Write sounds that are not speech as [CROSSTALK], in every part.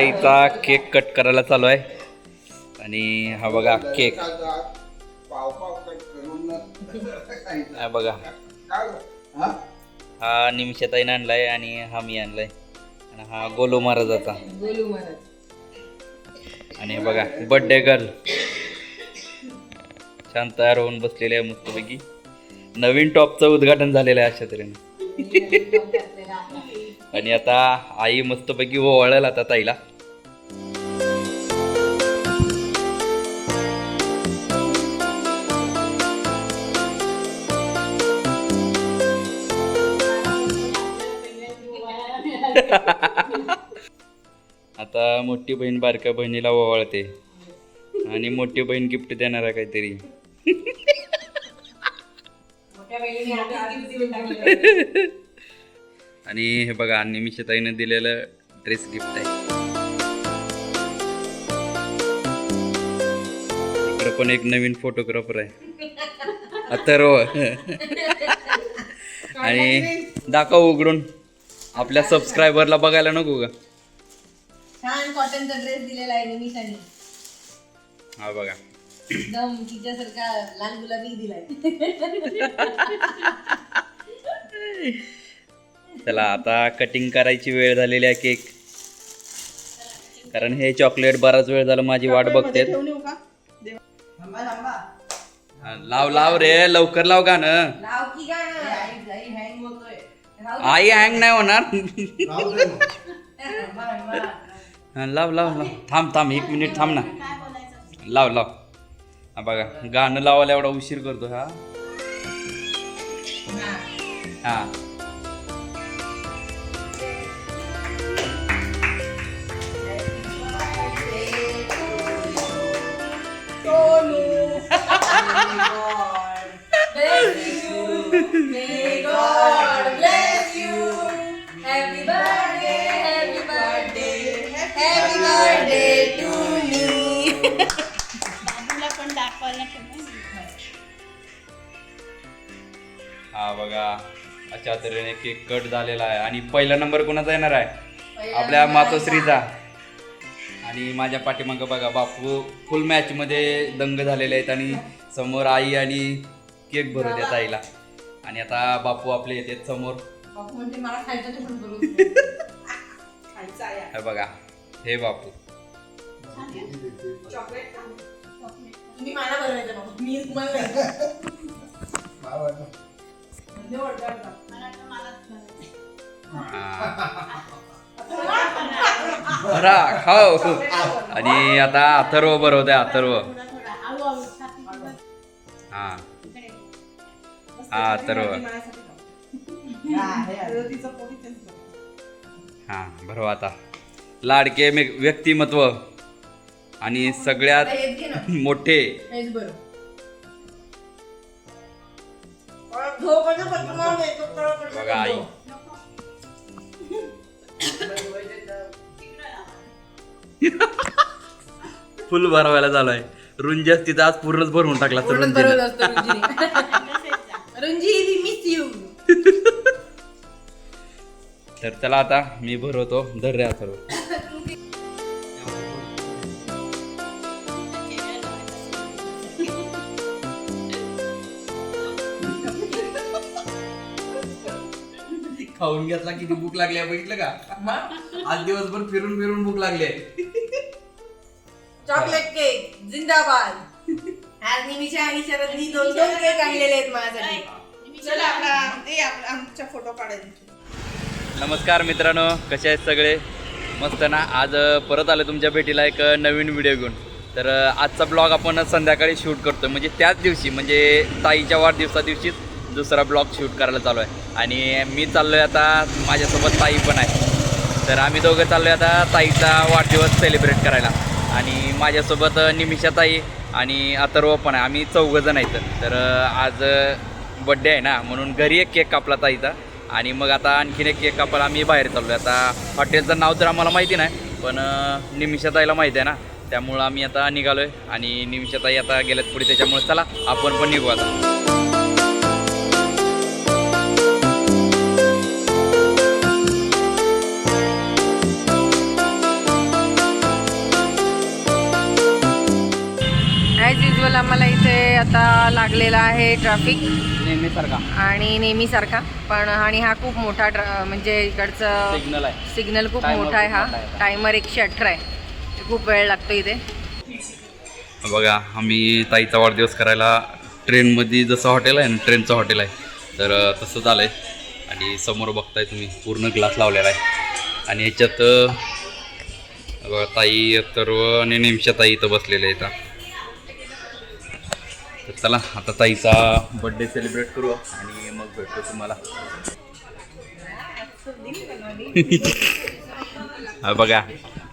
ताईचा cake cut करायला चालू आहे. आणि हा बघा केक. हा बघा. हा निमिषताईने आणलाय आणि हा मी आणलाय. आणि हा गोलू महाराजाचा. आणि बघा बर्थडे गर्ल छान तयार होऊन बसलेले आहे मस्तपैकी. नवीन टॉपचं उद्घाटन झालेलं आहे अशा तऱ्हेने. आणि आता आई मस्तपैकी ओवाळेल आता ताईला. आता मोठी बहीण बारक्या बहिणीला ओवाळते. आणि मोठी बहीण गिफ्ट देणार आहे. काहीतरी. आणि हे बघा निमिषताईनं दिलेलं ड्रेस गिफ्ट आहे. इकडं पण एक नवीन फोटोग्राफर आहे. अथर्व [LAUGHS] आणि दाखव उघडून. आपल्या सबस्क्रायबरला बघायला नको का? छान कॉटनचा ड्रेस दिलेला आहे निमिषाने. हा बघा. एकदम तिच्यासारखा लाल गुलाबी दिलाय. चला आता कटिंग करायची वेळ झालेली आहे केक कारण हे चॉकलेट बराच वेळ झालं माझी वाट बघते लाव लाव रे लवकर लाव गाणं. लाव की गाणं. हँग होतोय. राहू आई हँग नाही होणार. लाव लाव लाव थांब थांब एक मिनिट थांब ना लाव लाव हा बघा गाणं लावायला एवढा उशीर करतो हा हा. Thank you. हा बघा अशा तऱ्हेने केक कट झालेला आहे. आणि पहिला नंबर कोणाचा येणार आहे? आपल्या मातोश्रीचा. आणि माझ्या पाठीमागं बघा बापू फुल मॅच मध्ये दंग झालेले आहेत आणि समोर आई आणि केक भरू देत आईला. आणि आता बापू आपले येतात समोर. हे बघा हे बापू. चॉकलेट तुम्ही मला बनवायचं मी तुम्हाला. म्हणजे. हा. खाओ आणि आता अथर्व बरोबर अथर्व हा. हा अथर्व हा बरोबर आता लाडके मे- व्यक्तिमत्व आणि सगळ्यात. मोठे. बघा आई. फुल भरवायला चालू आहे रुंजी असती तर आज पूर्णच भरवून टाकला तर. [LAUGHS] रुंजी वी मिस यू तर चला आता मी भरवतो धर रे खाऊन घेतला किती भूक लागली आहे बघितलं का? आज दिवसभर फिरून फिरून भूक लागली आहे. चॉकलेट केक जिंदाबाद. आज निमिषा आणि शरदनी दोन दोन केक आणलेले आहेत माझ्यासाठी. चला आपला ते आपला आमचा फोटो काढायचे नमस्कार मित्रांनो कसे आहेत सगळे? मस्त ना? आज परत आलं तुमच्या भेटीला एक नवीन व्हिडिओ घेऊन. तर आजचा ब्लॉग आपण संध्याकाळी शूट करतो म्हणजे त्याच दिवशी म्हणजे ताईच्या वाढदिवसा दिवशीच दुसरा ब्लॉग शूट करायला चालू आहे. आणि मी चाललो आहे आता माझ्यासोबत ताई पण आहे. तर आम्ही दोघं चाललो आहे आता ताईचा वाढदिवस सेलिब्रेट करायला. आणि माझ्यासोबत निमिषा ताई आणि अथर्व पण आहे. आम्ही चौघंजण आहेत. तर आज बड्डे आहे ना म्हणून घरी एक केक कापला ताईचा. आणि मग आता आणखीन एक केक कापायला आम्ही बाहेर चाललो आहे आता हॉटेलचं नाव तर आम्हाला माहिती नाही पण निमिषा ताईला माहिती आहे ना. त्यामुळं आम्ही आता निघालो आहे आणि निमिषाताई आता गेल्यात पुढे त्याच्यामुळे चला आपण पण निघू आता. आम्हाला इथे आता लागलेला आहे ट्रॅफिक नेहमीसारखा. आणि नेहमीसारखा. पण आणि हा खूप मोठा ट्र- म्हणजे इकडचं सिग्नल आहे. सिग्नल खूप मोठा आहे हा. टायमर एकशे अठरा आहे. खूप वेळ लागतो इथे. बघा आम्ही ताईचा वाढदिवस करायला ट्रेनमध्ये जसं हॉटेल आहे ना ट्रेनचं हॉटेल आहे. तर अं, तसं झालं आहे आणि समोर बघताय तुम्ही पूर्ण ग्लास लावलेला आहे. आणि ह्याच्यात ताई अथर्व आणि नेमशा ताई इथं बसलेल्या आहेत. तर चला आता ताईचा बड्डे सेलिब्रेट करू आणि मग भेटतो तुम्हाला. [LAUGHS] हा बघा.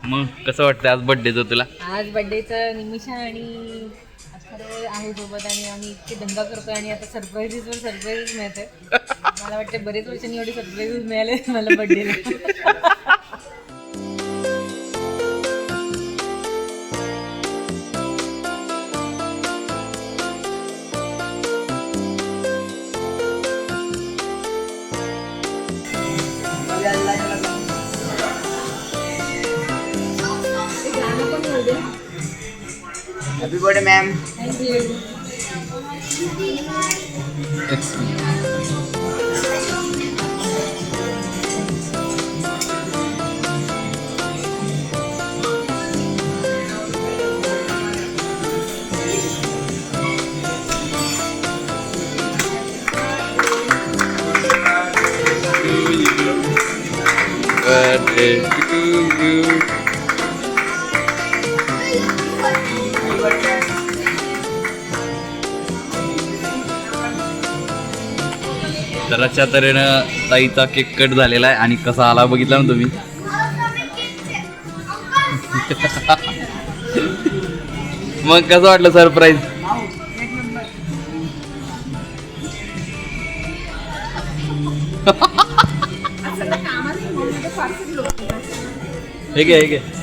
मग कसं वाटतं आज बड्डेचं तुला? आज बर्थडेचं निमिषा आणि आहे सोबत आणि आम्ही इतके दंगा करतोय आणि आता सरप्राईजेसवर सरप्राईज मिळते मला वाटते बरेच वर्षांनी एवढे सरप्राईजेस मिळाले मला [LAUGHS] ma'am. Thank you. Excellent. तर अशा तऱ्हेनं ताईचा केक कट झालेला आहे आणि कसा आला बघितला ना तुम्ही? [LAUGHS] मग कसं वाटलं सरप्राईज? [LAUGHS] हे आहे हे आहे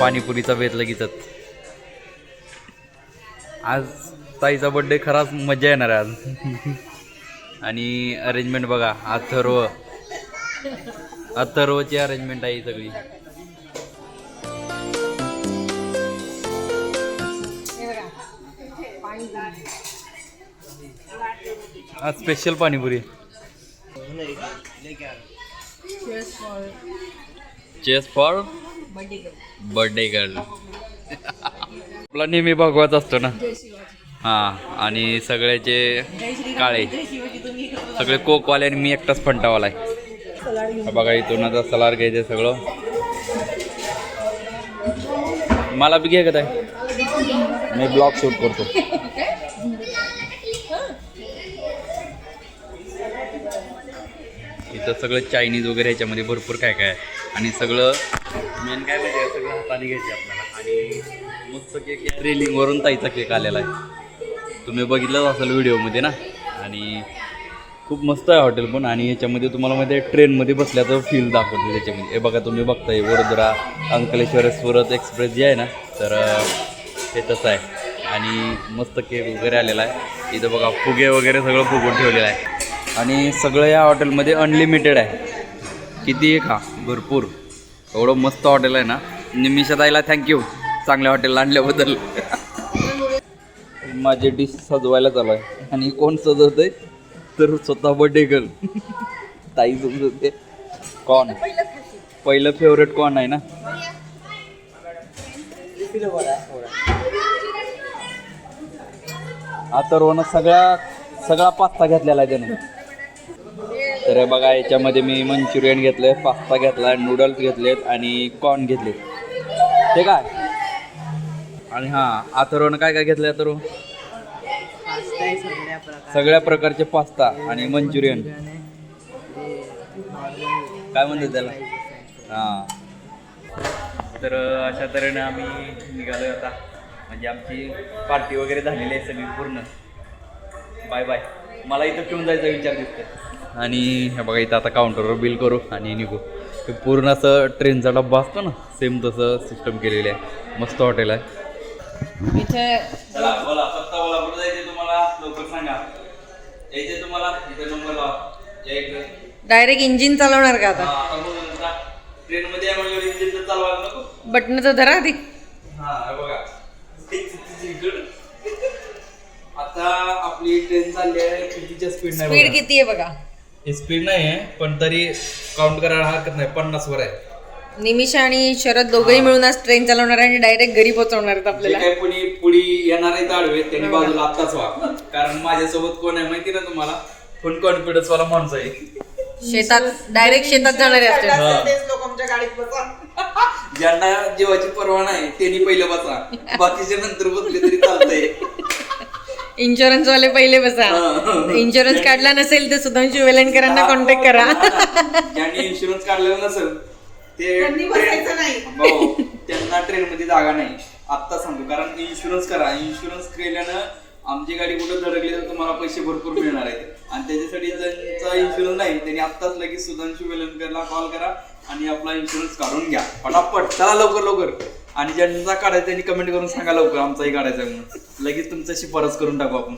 पाणीपुरीचा बेत लगेचच आज ताईचा बड्डे खराच मजा येणार आहे आज. आणि अरेंजमेंट बघा अथर्व. अथर्वची अरेंजमेंट आहे सगळी. आज special panipuri. Chess for birthday girl आपला नेहमी भगवाच असतो ना? हा आणि सगळ्याचे काळे. सगळे कोकवाले आणि मी एकटाच फंटावाला आहे हा बघा इथून आता सलार घ्यायचे सगळं. मला बी घे का ताई? मी ब्लॉग शूट करतो. इथं सगळं चायनीज वगैरे ह्याच्यामध्ये भरपूर काय काय आहे. आणि सगळं मेन काय म्हणजे सगळं हाताने घ्यायचे आपल्याला. आणि मस्त केक या रेलिंगवरून ताईचा केक आलेला आहे. तुम्ही बघितलंच असेल व्हिडिओमध्ये ना? आणि खूप मस्त आहे हॉटेल पण. आणि याच्यामध्ये तुम्हाला मध्ये ट्रेनमध्ये बसल्याचं फील दाखवते त्याच्यामध्ये. हे बघा तुम्ही बघताय वडोदरा अंकलेश्वर सुरत एक्सप्रेस जे आहे ना तर हे तसं आहे. आणि मस्त केक वगैरे आलेला आहे. इथं बघा फुगे वगैरे सगळं फुगून ठेवलेलं आहे. आणि सगळं या हॉटेलमध्ये अनलिमिटेड आहे. किती आहे का भरपूर. एवढं मस्त हॉटेल आहे ना. निमिषा ताईला थँक्यू चांगल्या हॉटेलला आणल्याबद्दल. माझे डिश सजवायला चालू आहे आणि कोण सजवते तर स्वतः बर्थडे गर्ल ताई सजवते. कॉन पहिलं फेवरेट कॉन आहे ना? आता रोहन सगळा सगळा पास्ता घेतलेला आहे त्याने. तर बघा याच्यामध्ये मी मंचुरियन घेतलं पास्ता घेतला नूडल्स घेतलेत आणि कॉर्न घेतले ते काय? आणि हां अथर्वनं काय काय घेतलं तर सगळ्या प्रकारचे पास्ता आणि मंचुरियन. काय म्हणतात त्याला? हां. तर अशा तऱ्हेने आम्ही निघालो आता. म्हणजे आमची पार्टी वगैरे झालेली आहे सगळी पूर्ण. Bye bye. मला इथं ठेवून जायचा विचार दिसतोय. आणि हे बघा इथं आता काउंटरवर बिल करू आणि निघू. ते पूर्ण असं ट्रेनचा डब्बा असतो ना सेम तसं सिस्टम केलेली आहे. मस्त हॉटेल आहे. इथे डायरेक्ट इंजिन चालवणार का आता? म्हणजे बटन तर धरा आधी. हा हे. आता आपली ट्रेन चालली आहे स्पीड किती आहे बघा? स्पीड नाही आहे पण तरी काउंट करायला हरकत नाही. पन्नास वर आहे. निमिषा आणि शरद दोघंही मिळून आज ट्रेन चालवणार आहे आणि डायरेक्ट घरी पोहोचवणार आहेत जे आपल्याला. काही पुढे पुढे येणार आहे आडवे त्यांनी बाजूला आत्ताच व्हा. कारण माझ्यासोबत कोण आहे माहिती ना तुम्हाला? फुल कॉन्फिडन्स वाला माणूस आहे. शेतात डायरेक्ट शेतात जाणारे असते हा. तेच लोक आमच्या गाडीत बसा. ज्यांना जीवाची पर्वा नाही त्यांनी पहिलं बसा. बाकीचे नंतर बसले तरी चालतंय. इन्शुरन्स वाले पहिले बसा. इन्शुरन्स काढला नसेल तर सुधांशू वेलणकरांना कॉन्टॅक्ट करा. ज्यांनी इन्शुरन्स काढलेला नसेल ते त्यांनी बसायचं नाही. हो त्यांना ट्रेन मध्ये जागा नाही. आत्ता सांगतो कारण इन्शुरन्स करा. इन्शुरन्स केल्यानं आमची गाडी कुठं धडकली तर तुम्हाला पैसे भरपूर मिळणार आहेत. आणि त्याच्यासाठी ज्यांचा इन्शुरन्स नाही त्यांनी आत्ताच लगेच सुधांशू वेलणकरला कॉल करा. आणि आपला इन्शुरन्स काढून घ्या. पटापट चला लवकर लवकर. आणि ज्यांचा काढायचा त्यांनी कमेंट करून सांगा लवकर आमचाही काढायचा आहे म्हणून. लगेच तुमचा शिफारस करून टाकू आपण.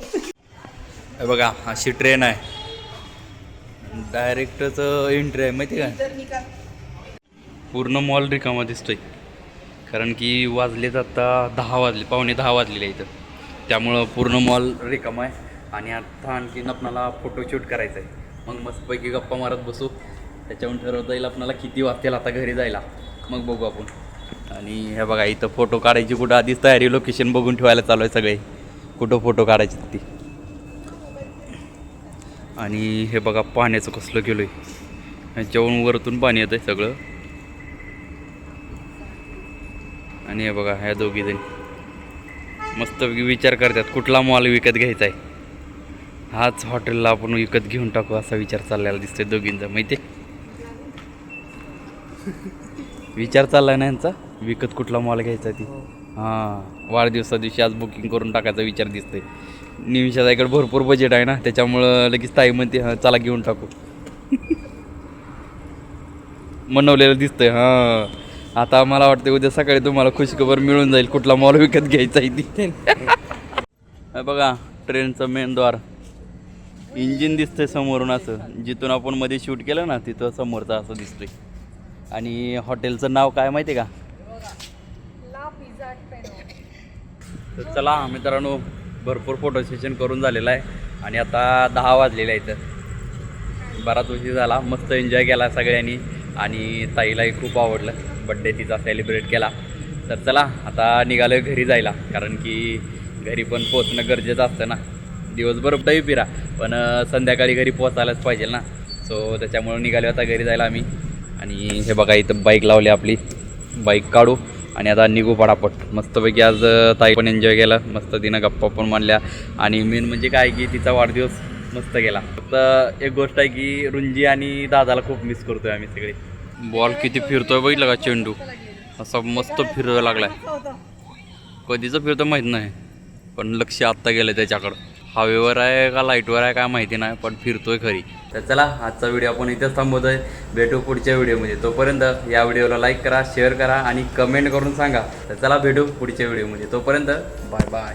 हे बघा अशी ट्रेन आहे. डायरेक्टच एंट्री आहे माहिती निघा. पूर्ण मॉल रिकामा दिसतोय. कारण की वाजलेत आता दहा वाजले पावणे दहा वाजलेले इथं त्यामुळं पूर्ण मॉल रिकामा आहे. आणि आता आणखीन आपणाला फोटोशूट करायचं आहे मग मस्तपैकी गप्पा मारत बसू. त्याच्यावरून ठरवता येईल आपणाला किती वाजतील आता घरी जायला. मग बघू आपण. आणि हे बघा इथं फोटो काढायची कुठं आधीच तयारी लोकेशन बघून ठेवायला चालू आहे सगळे. कुठं फोटो काढायचे ती. आणि हे बघा पाण्याचं कसलं गेलो आहे जेवण वरतून पाणी येतं आहे सगळं. आणि हे बघा ह्या दोघी जण. मस्त विचार करतात कुठला मॉल विकत घ्यायचा आहे हाच हॉटेलला आपण विकत घेऊन टाकू असा विचार चाललेला दिसतोय दोघींचा. माहिती विचार चाललाय ना यांचा? विकत कुठला मॉल घ्यायचा ती? हां. वाढदिवसा दिवशी आज बुकिंग करून टाकायचा विचार दिसतोय. निमिषाचा इकडे भरपूर बजेट आहे ना त्याच्यामुळं लगेच ताई म्हणते हां चला घेऊन टाकू. [LAUGHS] मनवलेलं दिसतंय हां. आता मला वाटतं उद्या सकाळी तुम्हाला खुशखबर मिळून जाईल कुठला मॉल विकत घ्यायचा आहे ती. [LAUGHS] [LAUGHS] हे बघा ट्रेनचं मेन द्वार. इंजिन दिसतंय समोरून असं. जिथून आपण मध्ये शूट केलं ना तिथं समोरचं असं दिसतंय. आणि हॉटेलचं नाव काय माहिती आहे का? तर चला मित्रांनो भरपूर फोटो सेशन करून झालेलं आहे. आणि आता दहा वाजलेलं आहे इथं बराच उशीर झाला. मस्त एन्जॉय केला सगळ्यांनी. आणि ताईलाही खूप आवडलं. बड्डे तिचा सेलिब्रेट केला. तर चला आता निघालो घरी जायला. कारण की घरी पण पोचणं गरजेचं असतं ना. दिवसभर कुठंही फिरा. पण संध्याकाळी घरी पोचायलाच पाहिजे ना. सो त्याच्यामुळं निघालो आता घरी जायला आम्ही. आणि हे बघा इथं बाईक लावली आपली. बाईक काढू. आणि आता निघू पटापट. मस्तपैकी आज ताई पण एन्जॉय केला. मस्त तिनं गप्पा पण मांडल्या आणि मेन म्हणजे काय की तिचा वाढदिवस मस्त गेला. फक्त एक गोष्ट आहे की रुंजी आणि दादाला खूप मिस करतोय आम्ही सगळे. बॉल किती फिरतोय बघितलं का चेंडू? असा मस्त फिरायला लागलाय. कधीचं फिरतो माहीत नाही. पण लक्ष आत्ता गेलं त्याच्याकडं. हवेवर आहे का लाईटवर आहे काय माहिती नाही पण फिरतोय खरी. तर चला आजचा व्हिडिओ आपण इथेच थांबवतोय. भेटू पुढच्या व्हिडिओमध्ये. तोपर्यंत या व्हिडिओला लाईक करा शेअर करा आणि कमेंट करून सांगा. तर चला भेटू पुढच्या व्हिडिओमध्ये. तोपर्यंत बाय बाय